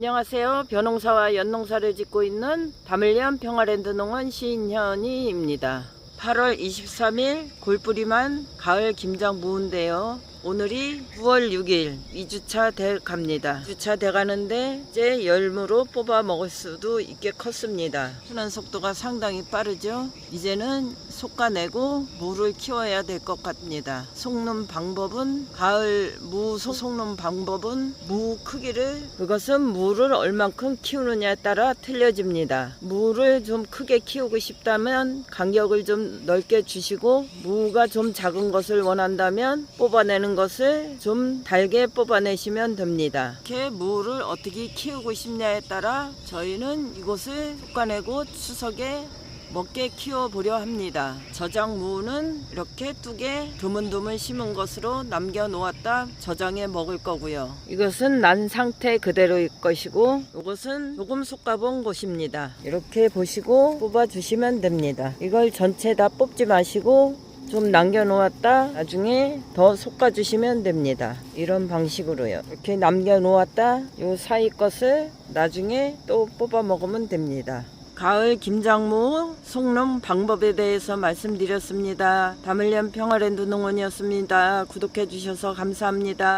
안녕하세요. 벼농사와 연농사를 짓고 있는 다물련 평화랜드 농원 신현희입니다. 8월 23일 골뿌리만 가을 김장 무인데요. 오늘이 9월 6일 2주차 돼 갑니다. 2주차 돼 가는데 이제 열무로 뽑아 먹을 수도 있게 컸습니다. 크는 속도가 상당히 빠르죠. 이제는 솎아내고 무를 키워야 될 것 같습니다. 속는 방법은 가을 무 속- 속는 방법은 무 크기를 그것은 무를 얼만큼 키우느냐에 따라 틀려집니다. 무를 좀 크게 키우고 싶다면 간격을 좀 넓게 주시고 무가 좀 작은 것을 원한다면 뽑아내는 것을 좀 달게 뽑아내시면 됩니다. 이렇게 무를 어떻게 키우고 싶냐에 따라 저희는 이곳을 솎아내고 추석에 먹게 키워보려 합니다. 저장무는 이렇게 뚜게 드문드문 심은 것으로 남겨놓았다 저장해 먹을 거고요. 이것은 난 상태 그대로일 것이고 이것은 조금 솎아본 것입니다. 이렇게 보시고 뽑아주시면 됩니다. 이걸 전체 다 뽑지 마시고 좀 남겨놓았다 나중에 더 솎아주시면 됩니다. 이런 방식으로요. 이렇게 남겨놓았다 요 사이 것을 나중에 또 뽑아 먹으면 됩니다. 가을 김장무 속는 방법에 대해서 말씀드렸습니다. 다물련 평화랜드 농원이었습니다. 구독해 주셔서 감사합니다.